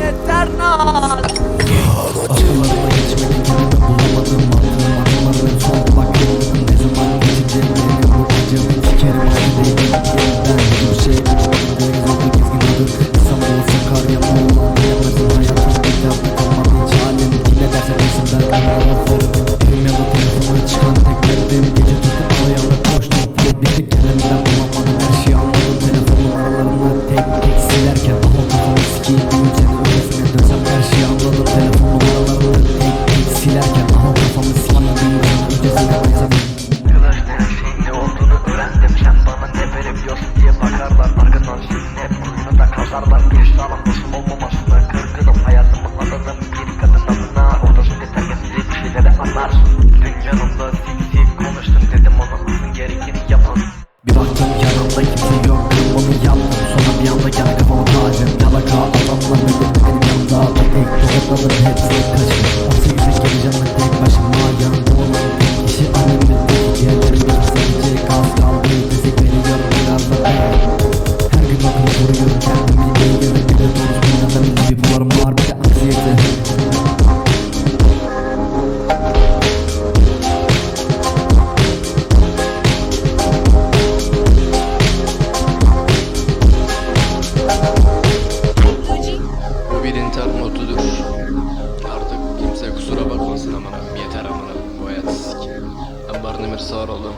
Eternal! Tek kendimden bulamadım her şeyi anladım. Telefon numaralarını tek tek silerken Ama kafamı sikeyim. Büyük seni öylesine dönsem her şeyi anladım. Telefon numaralarını tek tek silerken Ama kafamı sikeyim. Büyük seni öncesine dönsem Arkadaş her şeyin ne olduğunu öğrendim. Sen bana ne verebiliyorsun diye bakarlar. Arkadan senin hep kuyunu da kazarlar. Bir sağlam dostum olmamasına kırgınım. Hayatımı adadım bir kadın adına Ortasında terkesiz bir şeyleri anlarsın Dün yanımda sik konuştun dedim ona asın tek tokatladım hepsi kaçım 18'e geleceğim ben tek başıma Yanımda olan tek kişi annemle tek biraz sadece gaz kaldı Desek veriyorum biraz da ben Her gün okulu soruyorum kendimi değilim Bir de doğrusu dünyada bir bipolarım var bir de anksiyete olmuş. Artık kimse kusura bakmasın amına. Yeter amına. Bu hayat sik. Ben Barnimir Sağroğlu.